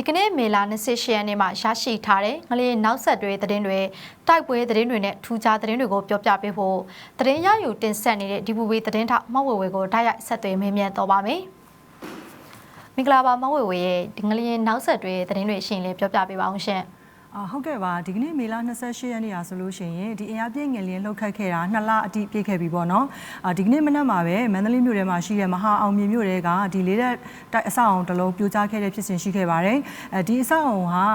ဒီကနေ့မေလ28ရက်နေ့မှာရရှိထားတဲ့ငလျင်နောက်ဆက်တွဲသတင်းတွေတိုက်ပွဲသတင်းတွေနဲ့ထူးခြားသတင်းတွေကိုပြောပြပေးဖို့သတင်းရယူတင်ဆက်နေတဲ့ဒီဘူဝေသတင်းထောက်မောက်ဝေဝေကိုတိုက်ရိုက်ဆက်သွယ်မေးမြန်းတော့ပါမယ်။မင်္ဂလာပါမောက်ဝေဝေရဲ့ဒီငလျင်နောက်ဆက်တွဲသတင်းတွေရှင်လေးပြောပြပေးပါအောင်ရှင်။ အာဟုတ်ကဲ့ပါဒီကနေ့မေလ28ရက်နေ့ရာဆိုလို့ရှိရင်ဒီအင်အားပြည့်ငလျင်လှုပ်ခတ်ခဲ့တာနှစ်လအတိပြည့်ခဲ့ပြီပေါ့နော်အာဒီကနေ့မနက်မှာပဲမန္တလေးမြို့ထဲမှာရှိတဲ့မဟာအောင်မြေမြို့တွေကဒီလေးတဲ့တိုက်အဆောက်အုံတစ်လုံးပြိုကျခဲ့တဲ့ဖြစ်စဉ်ရှိခဲ့ပါတယ်အဲဒီအဆောက်အုံဟာ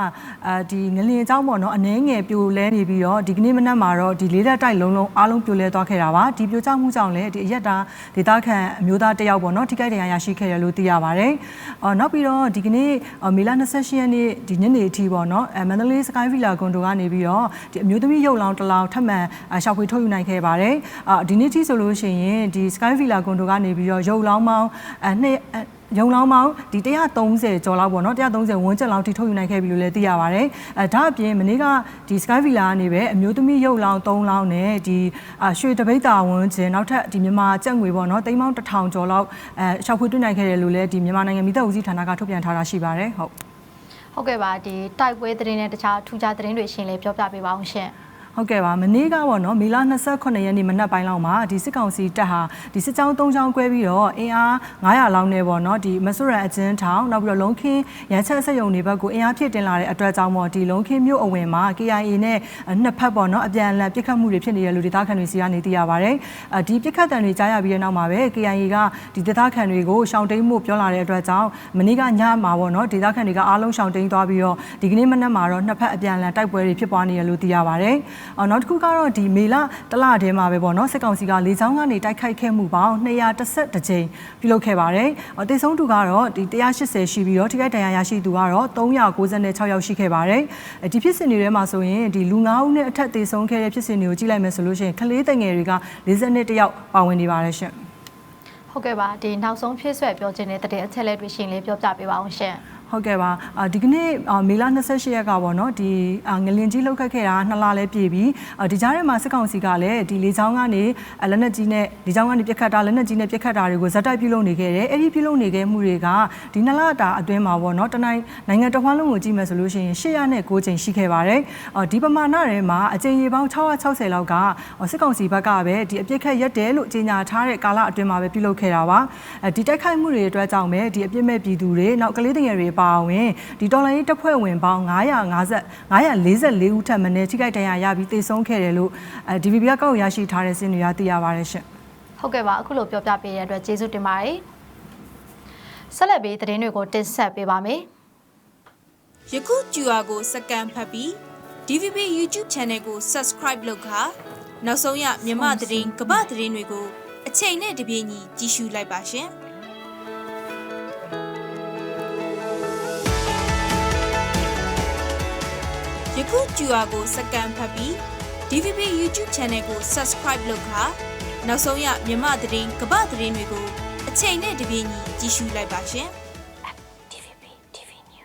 အာဒီငလျင်အကြောင်းပေါ့နော်အနှဲငယ်ပြိုလဲနေပြီးတော့ဒီကနေ့မနက်မှာတော့ဒီလေးတဲ့တိုက်လုံးလုံးအားလုံးပြိုလဲသွားခဲ့တာပါဒီပြိုကျမှုကြောင့်လည်းဒီအရက်တာဒေသခံအမျိုးသားတစ်ယောက်ပေါ့နော်ထိခိုက်ဒဏ်ရာရရှိခဲ့တယ်လို့သိရပါတယ်အော်နောက်ပြီးတော့ဒီကနေ့မေလ28ရက်နေ့ဒီညနေအထိပေါ့နော်အဲမန္တလေး Sky Villa ကွန်ဒိုကနေပြီးတော့ဒီအမျိုးသမီးရုပ်လောင်းတစ်လောင်းထပ်မံရှောက်ဖွေထုတ်ယူနိုင်ခဲ့ပါတယ်အာဒီနေ့ထိဆိုလို့ရှိရင်ဒီ Sky Villa ကွန်ဒိုကနေပြီးတော့ရုပ်လောင်းပေါင်းအဲနှစ်ရုံလောင်းပေါင်းဒီ130ကျော်လောက်ပေါ့နော်130ဝန်းကျင်လောက်ထိထုတ်ယူနိုင်ခဲ့ပြီလို့လည်းသိရပါတယ်အဲဒါအပြင်မနေ့ကဒီ Sky Villa ကနေပဲအမျိုးသမီးရုပ်လောင်း3လောင်းနဲ့ဒီရွှေတပိတ်တာဝန်းကျင်နောက်ထပ်ဒီမြန်မာကြက်ငွေပေါ့နော်တိမ်းပေါင်း1000ကျော်လောက်အဲရှောက်ဖွေတွေ့နိုင်ခဲ့တယ်လို့လည်းဒီမြန်မာနိုင်ငံမိသက်ဦးစီးဌာနကထုတ်ပြန်ထားတာရှိပါတယ်ဟုတ် ဟုတ်ကဲ့ပါဒီတိုက်ပွဲသတင်းနဲ့တခြားထူးခြားသတင်းတွေရှင်လေးပြောပြပေးပါအောင်ရှင် ဟုတ်ကဲ့ပါမနေ့ကပေါ့နော်မေလ28ရက်နေ့မနက်ပိုင်းလောက်မှာဒီစစ်ကောင်စီတပ်ဟာဒီစစ်ကြောင်း၃ကြောင်း꿰ပြီးတော့အင်အား900လောက်နဲ့ပေါ့နော်ဒီမဆွရန်အကျဉ်းထောင်နောက်ပြီးတော့လုံခင်းရန်ချက်ဆက်ယုံတွေဘက်ကိုအင်အားဖြည့်တင်လာတဲ့အတွက်ကြောင့်ပေါ့ဒီလုံခင်းမြို့အဝင်မှာ KIA နဲ့နှစ်ဖက်ပေါ့နော်အပြန်အလှန်ပစ်ခတ်မှုတွေဖြစ်နေရလို့ဒေသခံတွေစီကနေသိရပါတယ်အဲဒီပစ်ခတ်တံတွေကြားရပြီးတဲ့နောက်မှာပဲ KIA ကဒီဒေသခံတွေကိုရှောင်တိန်မှုပြောလာတဲ့အတွက်ကြောင့်မနေ့ကညမှာပေါ့နော်ဒေသခံတွေကအားလုံးရှောင်တိန်သွားပြီးတော့ဒီကနေ့မနက်မှာတော့နှစ်ဖက်အပြန်အလှန်တိုက်ပွဲတွေဖြစ်ပွားနေရလို့သိရပါတယ်အော်နောက်တစ်ခုကတော့ဒီမေလတလထဲမှာပဲပေါ့နော်စစ်ကောင်စီကလေကြောင်းကနေတိုက်ခိုက်ခဲ့မှုပေါင်း211ကြိမ်ပြုလုပ်ခဲ့ပါတယ်။တေဆုံးသူကတော့ဒီ180ရှိပြီးတော့ထိခိုက်ဒဏ်ရာရရှိသူကတော့396ယောက်ရှိခဲ့ပါတယ်။ဒီဖြစ်စဉ်တွေထဲမှာဆိုရင်ဒီလူ9ဦးနဲ့အထက်တေဆုံးခဲ့တဲ့ဖြစ်စဉ်တွေကိုကြည့်လိုက်မယ်ဆိုလို့ရှိရင်ကလေးတငယ်တွေက42တယောက်ပါဝင်နေပါတယ်ရှင်။ဟုတ်ကဲ့ပါဒီနောက်ဆုံးဖြစ်ဆွဲပြောခြင်းတဲ့တဲ့အချက်လက်တွေရှင်လေးပြောပြပေးပါအောင်ရှင် ဟုတ်ကဲ့ပါအာဒီကနေ့အာမေလ28ရက်ကပေါ့နော်ဒီအာငလင်ကြီးလောက်ခတ်ခဲ့တာနှစ်လလဲပြည့်ပြီအာဒီကြားထဲမှာစစ်ကောင်စီကလည်းဒီလေချောင်းကနေအာလက်နက်ကြီးနဲ့လေချောင်းကနေပြစ်ခတ်တာလက်နက်ကြီးနဲ့ပြစ်ခတ်တာတွေကိုဇက်တိုက်ပြုလုပ်နေခဲ့တယ်အဲ့ဒီပြုလုပ်နေခဲ့မှုတွေကဒီနှစ်လတာအတွင်းမှာပေါ့နော်တနိုင်နိုင်ငံတစ်ဝန်းလုံးကိုကြည့်မယ်ဆိုလို့ရှိရင်809ချိန်ရှိခဲ့ပါတယ်အာဒီပမာဏတွေမှာအကြိမ်ရေပေါင်း660လောက်ကစစ်ကောင်စီဘက်ကပဲဒီအပြစ်ခတ်ရက်တယ်လို့ကြေညာထားတဲ့ကာလအတွင်းမှာပဲပြုလုပ်ခဲ့တာပါအဲဒီတိုက်ခိုက်မှုတွေအတွက်ကြောင့်ပဲဒီအပြစ်မဲ့ပြည်သူတွေနောက်ကလေးငယ်တွေပါဝင်ဒီတော်လိုင်းရေးတပ်ဖွဲ့ဝင်ပေါင်း950 944ဦးထပ်မံထိခိုက်ဒဏ်ရာရပြီးတေဆုံးခဲ့တယ်လို့အဲ DVB ကကောက်ရရှိထားတဲ့စင်တွေကသိရပါတယ်ရှင်ဟုတ်ကဲ့ပါအခုလိုပြောပြပေးတဲ့အတွက်ကျေးဇူးတင်ပါတယ်ဆက်လက်ပြီးသတင်းတွေကိုတင်ဆက်ပေးပါမယ်ယခု QR ကိုစကန်ဖတ်ပြီး DVB YouTube Channel ကို Subscribe လုပ်ခါနောက်ဆုံးရမြမသတင်းကပသတင်းတွေကိုအချိန်နဲ့တပြေးညီကြည့်ရှုလိုက်ပါရှင်။။ ယခု QR ကိုစကန်ဖတ်ပြီး DVB YouTube Channel ကို Subscribe လုပ်ခါနောက်ဆုံးရမြမသတင်းကပသတင်းတွေကိုအချိန်နဲ့တပြေးညီကြည့်ရှုလိုက်ပါရှင်။